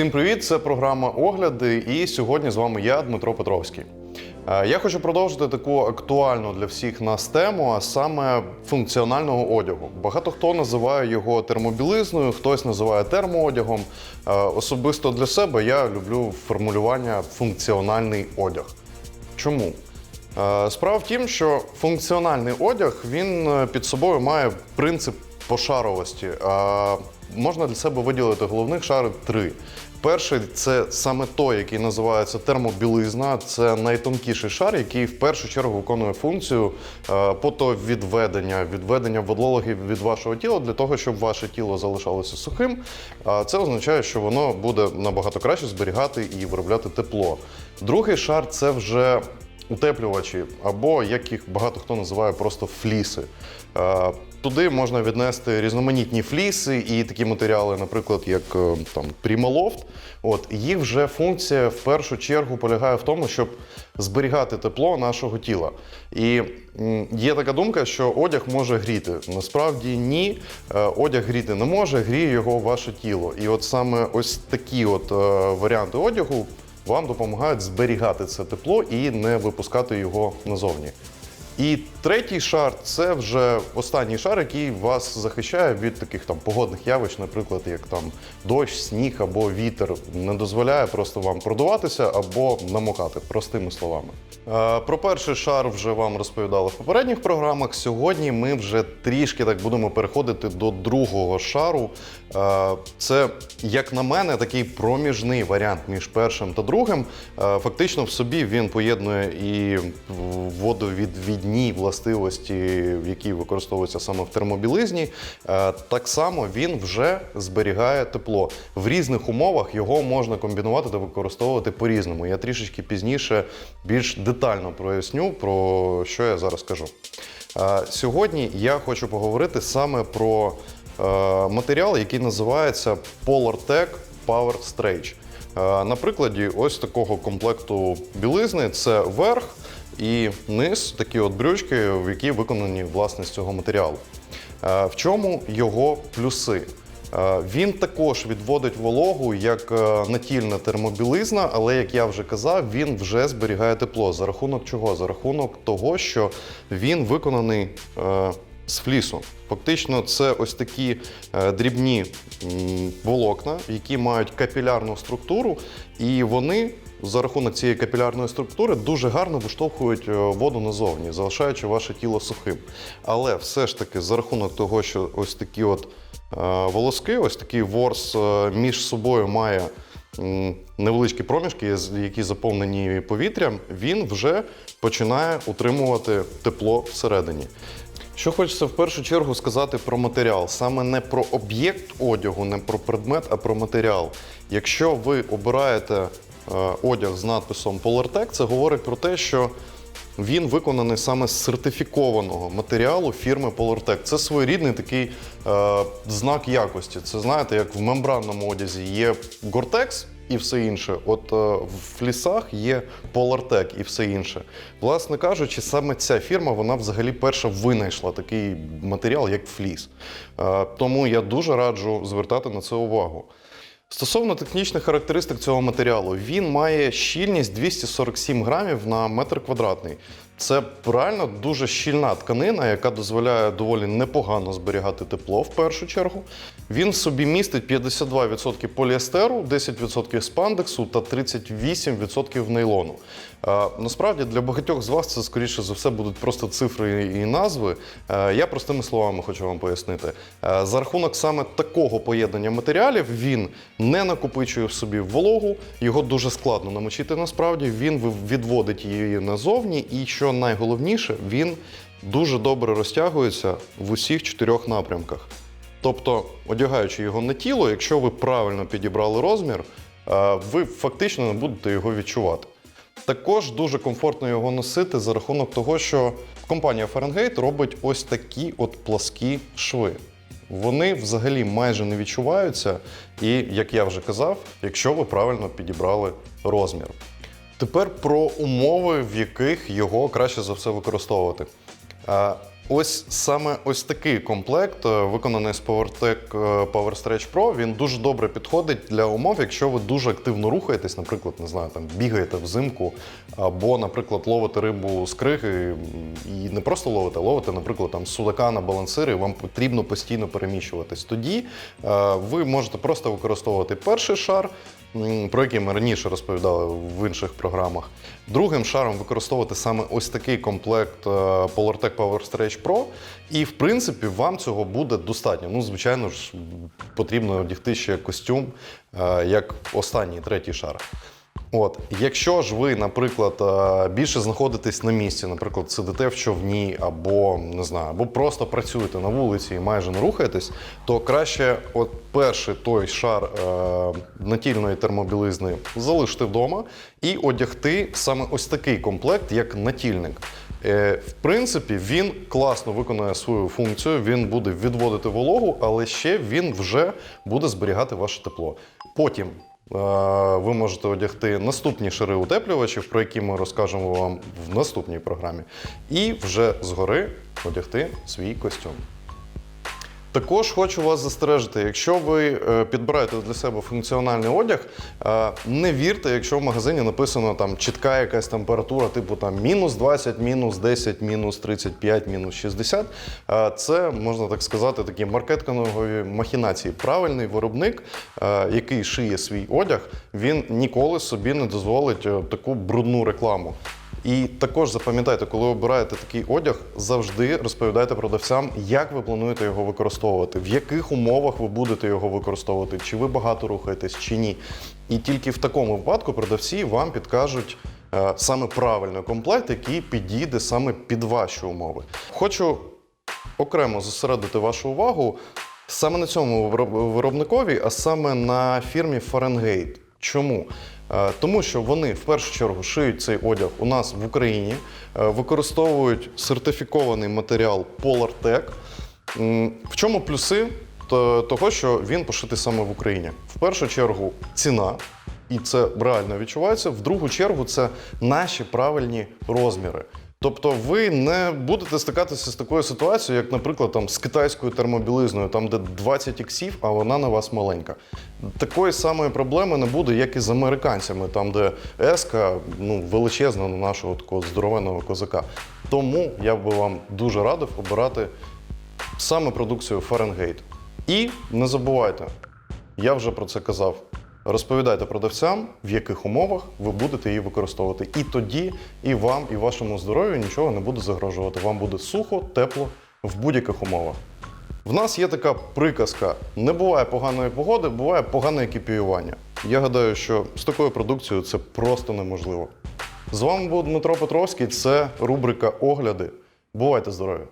Усім привіт! Це програма Огляди. І сьогодні з вами я, Дмитро Петровський. Е, Я хочу продовжити таку актуальну для всіх нас тему, а саме функціонального одягу. Багато хто називає його термобілизною, хтось називає термоодягом. Е, Особисто для себе я люблю формулювання функціональний одяг. Чому? Е, Справа в тім, що функціональний одяг він під собою має принцип пошаровості. Можна для себе виділити головних шарів три. Перший це саме той, який називається термобілизна. Це найтонкіший шар, який в першу чергу виконує функцію е, потовідведення, відведення водологів від вашого тіла для того, щоб ваше тіло залишалося сухим. Це означає, що воно буде набагато краще зберігати і виробляти тепло. Другий шар це вже утеплювачі, або як їх багато хто називає просто фліси. Е, Туди можна віднести різноманітні фліси і такі матеріали, наприклад, як е, там Primaloft. От їх вже функція в першу чергу полягає в тому, щоб зберігати тепло нашого тіла. І є така думка, що одяг може гріти. Насправді ні, Е, одяг гріти не може, гріє його ваше тіло. І от саме ось такі от варіанти одягу вам допомагають зберігати це тепло і не випускати його назовні. І третій шар це вже останній шар, який вас захищає від таких там погодних явищ, наприклад, як там дощ, сніг або вітер, не дозволяє просто вам продуватися або намокати, простими словами. Е, Про перший шар вже вам розповідали в попередніх програмах. Сьогодні ми вже трішки так будемо переходити до другого шару. Е, Це, як на мене, такий проміжний варіант між першим та другим. Е, Фактично в собі він поєднує і водовідвідні властивості, які використовуються саме в термобілизні. Е, Так само він вже зберігає тепло. В різних умовах його можна комбінувати та використовувати по-різному. Я трішечки пізніше більш детально проясню, про що я зараз кажу. Е, Сьогодні я хочу поговорити саме про е, матеріал, який називається PolarTec Power Stretch. На прикладі ось такого комплекту білизни це верх і низ, такі от брючки, в які виконані власне з цього матеріалу. Е, В чому його плюси? Е, Він також відводить вологу як е, натільна термобілизна, але як я вже казав, він вже зберігає тепло. За рахунок чого? За рахунок того, що він виконаний з флісу. Фактично, це ось такі дрібні волокна, які мають капілярну структуру, і вони за рахунок цієї капілярної структури дуже гарно виштовхують е, воду назовні, залишаючи ваше тіло сухим. Але все ж таки, за рахунок того, що ось такі от е, волоски, ось такий ворс е, між собою має невеличкі проміжки, які заповнені повітрям, він вже починає утримувати тепло всередині. Що хочеться в першу чергу сказати про матеріал, саме не про об'єкт одягу, не про предмет, а про матеріал. Якщо ви обираєте одяг з надписом PolarTec, це говорить про те, що він виконаний саме з сертифікованого матеріалу фірми PolarTec. Це своєрідний такий е, знак якості. Це знаєте, як в мембранному одязі є Gore-Tex, і все інше. От е, в флісах є Polartec і все інше. Власне кажучи, саме ця фірма вона взагалі перша винайшла такий матеріал, як фліс. Е, тому я дуже раджу звертати на це увагу. Стосовно технічних характеристик цього матеріалу, він має щільність 247 грамів на метр квадратний. Це реально дуже щільна тканина, яка дозволяє доволі непогано зберігати тепло в першу чергу. Він в собі містить 52% поліестеру, 10% спандексу та 38% нейлону. Е, Насправді для багатьох з вас це скоріше за все будуть просто цифри і назви. Е, Я простими словами хочу вам пояснити. Е, За рахунок саме такого поєднання матеріалів він не накопичує в собі вологу, його дуже складно намочити насправді. Він відводить її назовні, і що найголовніше, він дуже добре розтягується в усіх чотирьох напрямках. Тобто, одягаючи його на тіло, якщо ви правильно підібрали розмір, е, ви фактично не будете його відчувати. Також дуже комфортно його носити за рахунок того, що компанія Fahrenheit робить ось такі от пласкі шви. Вони взагалі майже не відчуваються, і, як я вже казав, якщо ви правильно підібрали розмір. Тепер про умови, в яких його краще за все використовувати. Ось саме ось такий комплект, е, виконаний з PowerTech е, Power Stretch Pro, він дуже добре підходить для умов, якщо ви дуже активно рухаєтесь, наприклад, не знаю, там бігаєте взимку, або, наприклад, ловите рибу з криги і не просто ловите, а ловите, наприклад, там судака на балансири, і вам потрібно постійно переміщуватись. Тоді е, ви можете просто використовувати перший шар, про який ми раніше розповідали в інших програмах. Другим шаром використовувати саме ось такий комплект PolarTech Power Stretch Pro. І, в принципі, вам цього буде достатньо. Ну, звичайно ж, потрібно одягти ще костюм, е, як останній третій шар. От, якщо ж ви, наприклад, е, більше знаходитесь на місці, наприклад, сидите в човні, або не знаю, або просто працюєте на вулиці і майже не рухаєтесь, то краще, от перший той шар е, натільної термобілизни залишити вдома і одягти саме ось такий комплект, як натільник. Е, в принципі, він класно виконує свою функцію, він буде відводити вологу, але ще він вже буде зберігати ваше тепло. Потім ви можете одягти наступні шари утеплювачів, про які ми розкажемо вам в наступній програмі, і вже згори одягти свій костюм. Також хочу вас застережити, якщо ви е, підбираєте для себе функціональний одяг, е, не вірте, якщо в магазині написано там чітка якась температура, типу там мінус 20, мінус 10, мінус 35, мінус 60. Е, Це можна так сказати, такі маркетингові махінації. Правильний виробник, який шиє свій одяг, він ніколи собі не дозволить таку брудну рекламу. І також запам'ятайте, коли обираєте такий одяг, завжди розповідайте продавцям, як ви плануєте його використовувати, в яких умовах ви будете його використовувати, чи ви багато рухаєтесь, чи ні. І тільки в такому випадку продавці вам підкажуть е, саме правильний комплект, який підійде саме під ваші умови. Хочу окремо зосередити вашу увагу саме на цьому виробникові, а саме на фірмі Fahrenheit. Чому? Е, Тому що вони в першу чергу шиють цей одяг у нас в Україні, е, використовують сертифікований матеріал PolarTech. В чому плюси того, що він пошитий саме в Україні? В першу чергу ціна, і це реально відчувається. В другу чергу, це наші правильні розміри. Тобто ви не будете стикатися з такою ситуацією, як, наприклад, там, з китайською термобілизною, там, де 20 іксів, а вона на вас маленька. Такої самої проблеми не буде, як і з американцями, там, де еска ну, величезна на нашого такого здоровенного козака. Тому я би вам дуже радив обирати саме продукцію Fahrenheit. І не забувайте, я вже про це казав. Розповідайте продавцям, в яких умовах ви будете її використовувати. І тоді і вам, і вашому здоров'ю нічого не буде загрожувати. Вам буде сухо, тепло в будь-яких умовах. В нас є така приказка: не буває поганої погоди, буває погане екіпіювання. Я гадаю, що з такою продукцією це просто неможливо. З вами був Дмитро Петровський. Це рубрика Огляди. Бувайте здорові!